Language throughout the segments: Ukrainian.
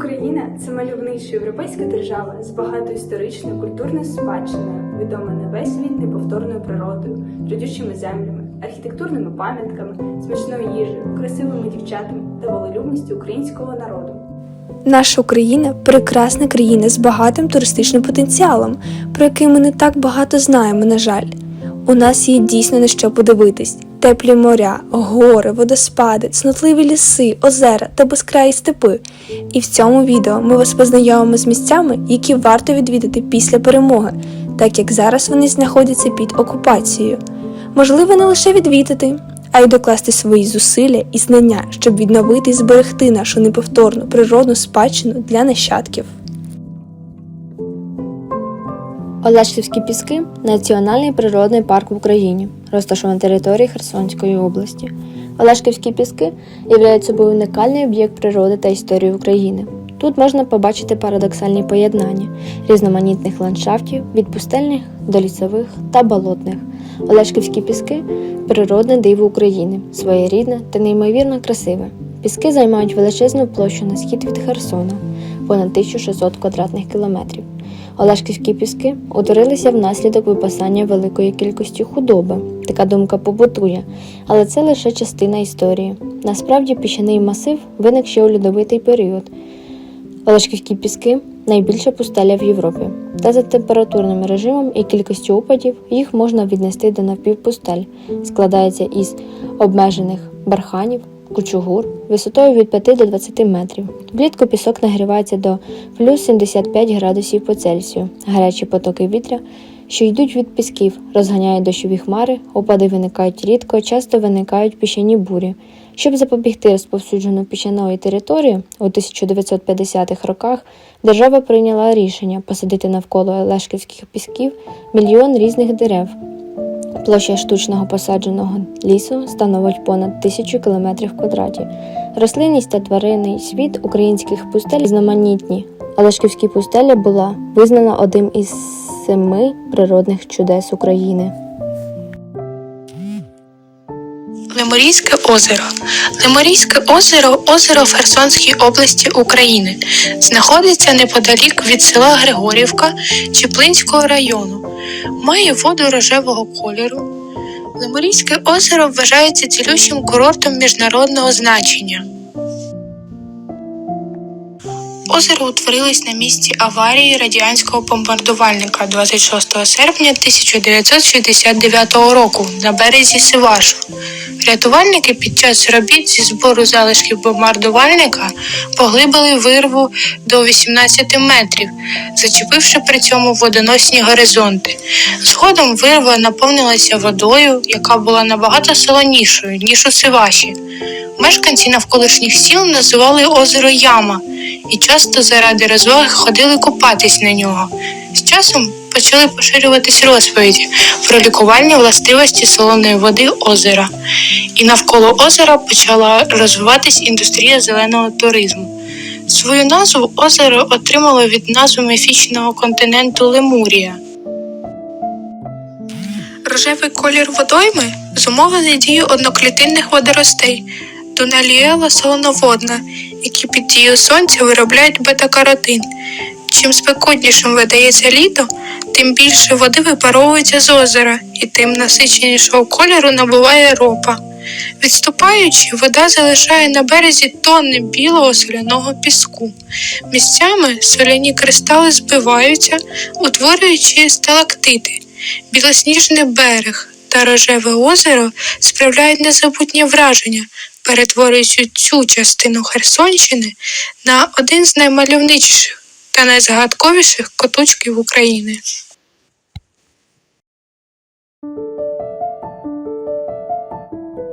Україна це мальовнича європейська держава з багатою історичною культурною спадщиною, відома на весь світ неповторною природою, родючими землями, архітектурними пам'ятками, смачною їжею, красивими дівчатами та волелюбністю українського народу. Наша Україна прекрасна країна з багатим туристичним потенціалом, про який ми не так багато знаємо, на жаль. У нас є дійсно на що подивитись: теплі моря, гори, водоспади, цнотливі ліси, озера та безкраї степи. І в цьому відео ми вас познайомимо з місцями, які варто відвідати після перемоги, так як зараз вони знаходяться під окупацією. Можливо, не лише відвідати, а й докласти свої зусилля і знання, щоб відновити і зберегти нашу неповторну природну спадщину для нащадків. Олешківські піски національний природний парк в Україні, розташований на території Херсонської області. Олешківські піски являють собою унікальний об'єкт природи та історії України. Тут можна побачити парадоксальні поєднання різноманітних ландшафтів від пустельних до лісових та болотних. Олешківські піски природне диво України, своєрідне та неймовірно красиве. Піски займають величезну площу на схід від Херсона, понад 1600 квадратних кілометрів. Олешківські піски утворилися внаслідок випасання великої кількості худоби. Така думка побутує, але це лише частина історії. Насправді піщаний масив виник ще у льодовитий період. Олешківські піски найбільша пустеля в Європі. Та за температурним режимом і кількістю опадів їх можна віднести до напівпустель. Складається із обмежених барханів, кучугур висотою від 5 до 20 метрів. Влітку пісок нагрівається до плюс 75 градусів по Цельсію. Гарячі потоки вітря, що йдуть від пісків, розганяють дощові хмари, опади виникають рідко, часто виникають піщані бурі. Щоб запобігти розповсюдженню піщаної території у 1950-х роках держава прийняла рішення посадити навколо Олешківських пісків мільйон різних дерев. Площа штучного посадженого лісу становить понад тисячу кілометрів квадраті. Рослинність та тваринний світ українських пустель різноманітні. Олешківські пустеля була визнана одним із семи природних чудес України. Леморійське озеро. Леморійське озеро озеро в Херсонській області України. Знаходиться неподалік від села Григорівка Чеплинського району. Має воду рожевого кольору. Леморійське озеро вважається цілющим курортом міжнародного значення. Озеро утворилось на місці аварії радянського бомбардувальника 26 серпня 1969 року на березі Сивашу. Рятувальники під час робіт зі збору залишків бомбардувальника поглибили вирву до 18 метрів, зачепивши при цьому водоносні горизонти. Згодом вирва наповнилася водою, яка була набагато солонішою, ніж у Сиваші. Мешканці навколишніх сіл називали озеро Яма і часто заради розваги ходили купатись на нього. З часом почали поширюватись розповіді про лікувальні властивості солоної води озера, і навколо озера почала розвиватись індустрія зеленого туризму. Свою назву озеро отримало від назви міфічного континенту Лемурія. Рожевий колір водойми зумовлений дією одноклітинних водоростей Дуналіела солоноводна, які під дією сонця виробляють бета-каротин. Чим спекотнішим видається літо, тим більше води випаровується з озера і тим насиченішого кольору набуває ропа. Відступаючи, вода залишає на березі тонни білого соляного піску. Місцями соляні кристали збиваються, утворюючи сталактити. Білосніжний берег та рожеве озеро справляють незабутнє враження, перетворюючи цю частину Херсонщини на один з наймальовничіших та найзагадковіших куточків України.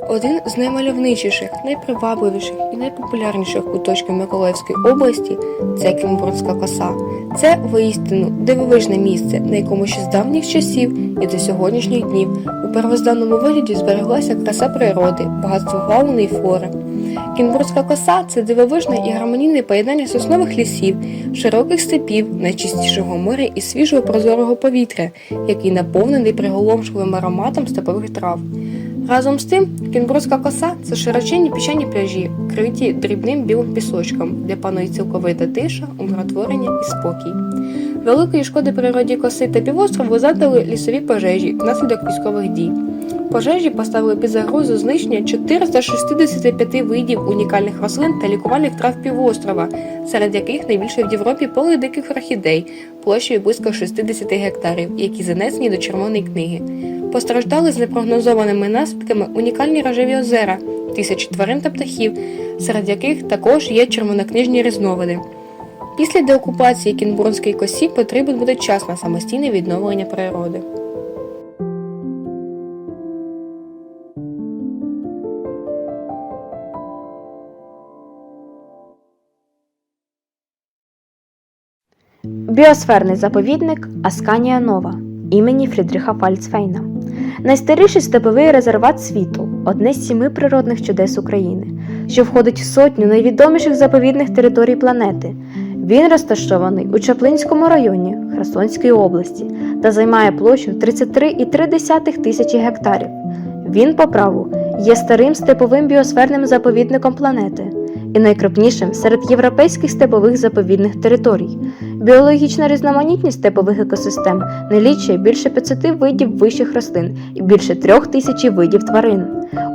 Один з наймальовничіших, найпривабливіших і найпопулярніших куточків Миколаївської області це Кінбурзька коса. Це воістину дивовижне місце, на якому ще з давніх часів і до сьогоднішніх днів у первозданному вигляді збереглася краса природи, багатство фауни і флори. Кінбурзька коса це дивовижне і гармонійне поєднання соснових лісів, широких степів, найчистішого моря і свіжого прозорого повітря, який наповнений приголомшливим ароматом степових трав. Разом з тим, Кінбурзька коса це широченні піщані пляжі, криті дрібним білим пісочком, де панує цілковита тиша, умиротворення і спокій. Великої шкоди природі коси та півострову завдали лісові пожежі внаслідок військових дій. Пожежі поставили під загрозу знищення 465 видів унікальних рослин та лікувальних трав півострова, серед яких найбільше в Європі поле диких орхідей площею близько 60 гектарів, які занесені до Червоної книги. Постраждали з непрогнозованими наслідками унікальні рожеві озера, тисячі тварин та птахів, серед яких також є червонокнижні різновиди. Після деокупації Кінбурнської косі потрібен буде час на самостійне відновлення природи. Біосферний заповідник Асканія Нова імені Фрідріха Фальцфейна. Найстаріший степовий резерват світу одне з сіми природних чудес України, що входить в сотню найвідоміших заповідних територій планети. Він розташований у Чаплинському районі Херсонської області та займає площу 33,3 тисячі гектарів. Він по праву є старим степовим біосферним заповідником планети і найкрупнішим серед європейських степових заповідних територій. Біологічна різноманітність степових екосистем налічує більше 500 видів вищих рослин і більше трьох тисяч видів тварин.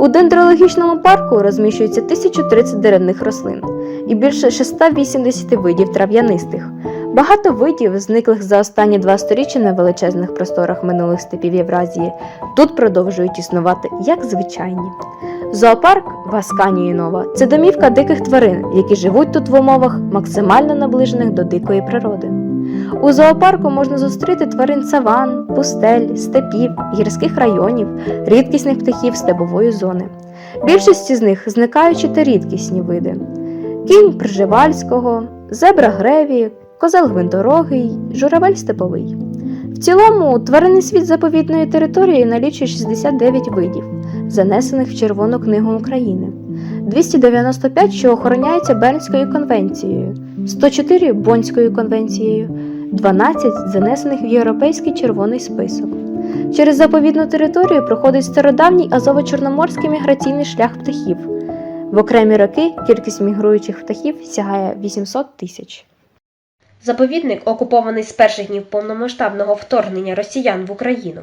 У дендрологічному парку розміщується 1030 деревних рослин і більше 680 видів трав'янистих. Багато видів, зниклих за останні два сторіччя на величезних просторах минулих степів Євразії, тут продовжують існувати як звичайні. Зоопарк в Асканії Нова це домівка диких тварин, які живуть тут в умовах максимально наближених до дикої природи. У зоопарку можна зустріти тварин саван, пустель, степів, гірських районів, рідкісних птахів степової зони. Більшість з них зникаючі та рідкісні види: кінь Пржевальського, зебра греві, козел гвинторогий, журавель степовий. В цілому тваринний світ заповідної території налічує 69 видів, занесених в Червону книгу України, 295, що охороняються Бернською конвенцією, 104 Боннською конвенцією, 12 занесених в Європейський червоний список. Через заповідну територію проходить стародавній азово-чорноморський міграційний шлях птахів. В окремі роки кількість мігруючих птахів сягає 800 тисяч. Заповідник окупований з перших днів повномасштабного вторгнення росіян в Україну.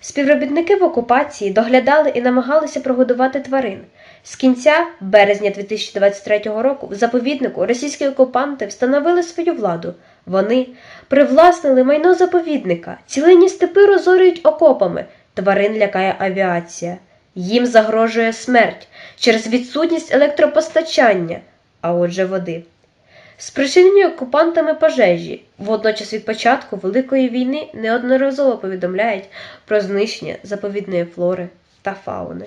Співробітники в окупації доглядали і намагалися прогодувати тварин. З кінця березня 2023 року в заповіднику російські окупанти встановили свою владу. Вони привласнили майно заповідника, цілені степи розорюють окопами, тварин лякає авіація. Їм загрожує смерть через відсутність електропостачання, а отже води. Спричинені окупантами пожежі. Водночас від початку Великої війни неодноразово повідомляють про знищення заповідної флори та фауни.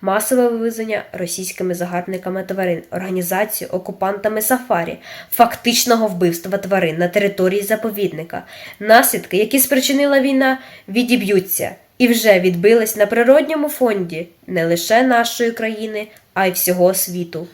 Масове вивезення російськими загарбниками тварин, організацію окупантами сафарі, фактичного вбивства тварин на території заповідника, наслідки, які спричинила війна, відіб'ються і вже відбились на природньому фонді не лише нашої країни, а й всього світу.